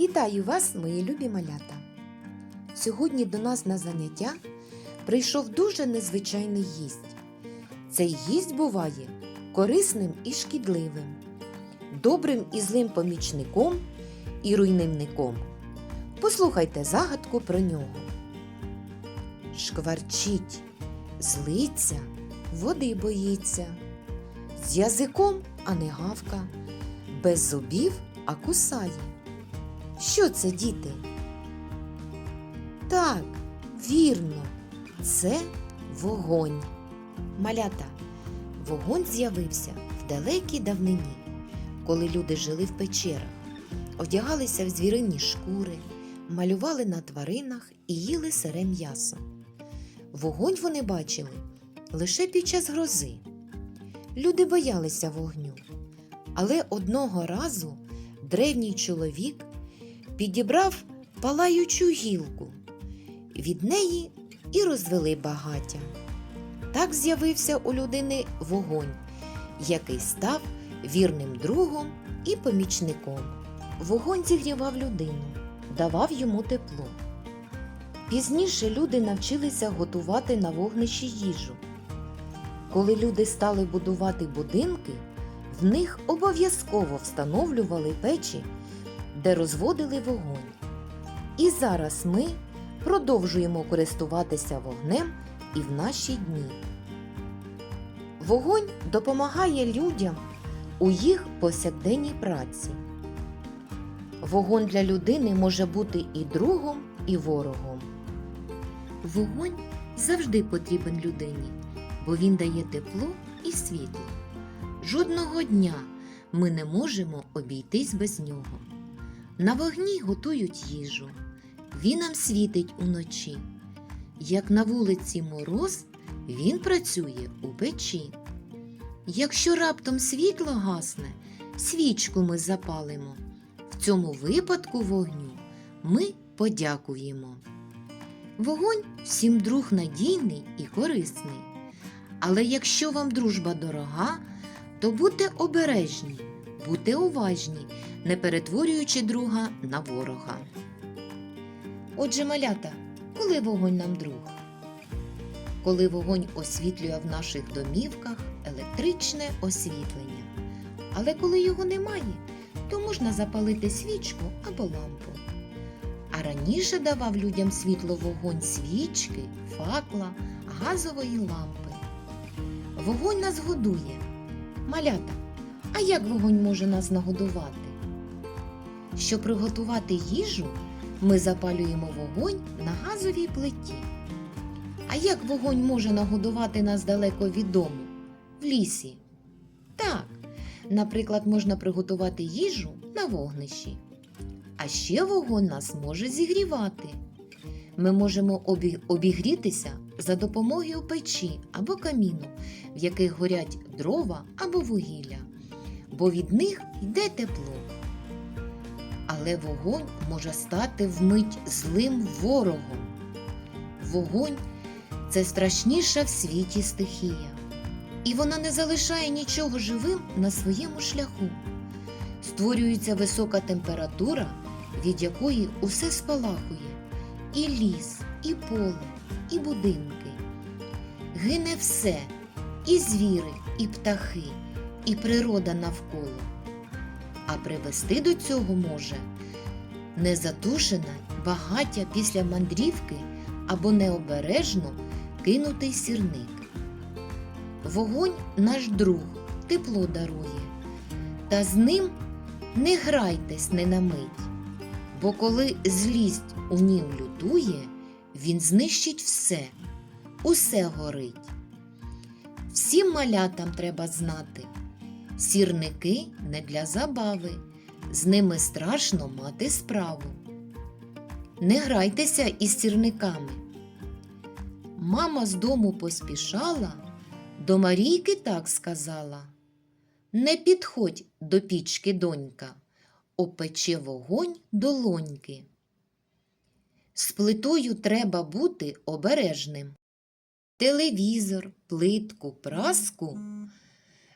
Вітаю вас, мої любі малята! Сьогодні до нас на заняття прийшов дуже незвичайний гість. Цей гість буває корисним і шкідливим, добрим і злим помічником і руйнівником. Послухайте загадку про нього. Шкварчить, злиться, води боїться, з язиком, а не гавка, без зубів, а кусає. Що це, діти? Так, вірно, це вогонь. Малята, вогонь з'явився в далекій давнині, коли люди жили в печерах, одягалися в звірині шкури, малювали на тваринах і їли сире м'ясо. Вогонь вони бачили лише під час грози. Люди боялися вогню, але одного разу древній чоловік підібрав палаючу гілку. Від неї і розвели багаття. Так з'явився у людини вогонь, який став вірним другом і помічником. Вогонь зігрівав людину, давав йому тепло. Пізніше люди навчилися готувати на вогнищі їжу. Коли люди стали будувати будинки, в них обов'язково встановлювали печі де розводили вогонь. І зараз ми продовжуємо користуватися вогнем і в наші дні. Вогонь допомагає людям у їх повсякденній праці. Вогонь для людини може бути і другом, і ворогом. Вогонь завжди потрібен людині, бо він дає тепло і світло. Жодного дня ми не можемо обійтись без нього. На вогні готують їжу, він нам світить уночі. Як на вулиці мороз, він працює у печі. Якщо раптом світло гасне, свічку ми запалимо. В цьому випадку вогню ми подякуємо. Вогонь всім друг надійний і корисний. Але якщо вам дружба дорога, то будьте обережні, будьте уважні не перетворюючи друга на ворога. Отже, малята, коли вогонь нам друг? Коли вогонь освітлює в наших домівках електричне освітлення. Але коли його немає, то можна запалити свічку або лампу. А раніше давав людям світло вогонь свічки, факла, газової лампи. Вогонь нас годує. Малята, а як вогонь може нас нагодувати? Щоб приготувати їжу, ми запалюємо вогонь на газовій плиті. А як вогонь може нагодувати нас далеко від дому? В лісі? Так, наприклад, можна приготувати їжу на вогнищі. А ще вогонь нас може зігрівати. Ми можемо обігрітися за допомогою печі або каміну, в яких горять дрова або вугілля, бо від них йде тепло але вогонь може стати вмить злим ворогом. Вогонь це страшніша в світі стихія, і вона не залишає нічого живим на своєму шляху. Створюється висока температура, від якої усе спалахує і ліс, і поле, і будинки. Гине все, і звіри, і птахи, і природа навколо а привести до цього може незатушене багаття після мандрівки або необережно кинутий сірник. Вогонь наш друг тепло дарує, та з ним не грайтесь не на мить, бо коли злість у нім лютує, він знищить все, усе горить. Всім малятам треба знати. Сірники не для забави, з ними страшно мати справу. Не грайтеся із сірниками. Мама з дому поспішала, до Марійки так сказала. Не підходь до пічки, донька, опече вогонь долоньки. З плитою треба бути обережним. Телевізор, плитку, праску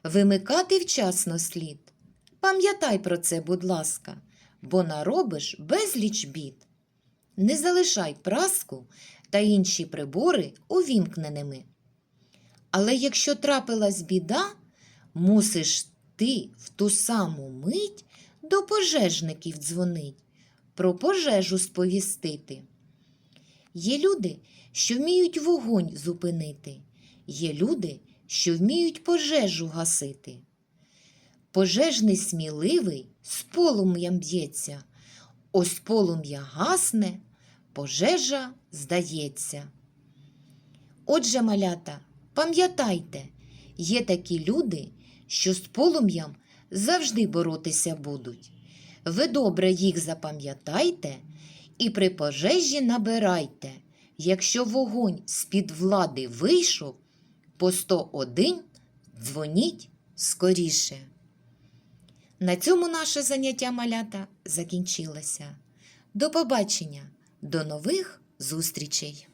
Вимикати вчасно слід. Пам'ятай про це, будь ласка, бо наробиш безліч бід. Не залишай праску та інші прибори увімкненими. Але якщо трапилась біда, мусиш ти в ту саму мить до пожежників дзвонить, про пожежу сповістити. Є люди, що вміють вогонь зупинити, є люди, що вміють пожежу гасити. Пожежний сміливий з полум'ям б'ється, ось полум'я гасне, пожежа здається. Отже, малята, пам'ятайте, є такі люди, що з полум'ям завжди боротися будуть. Ви добре їх запам'ятайте і при пожежі набирайте. Якщо вогонь з-під влади вийшов, по 101 дзвоніть скоріше. На цьому наше заняття малята закінчилося. До побачення, до нових зустрічей!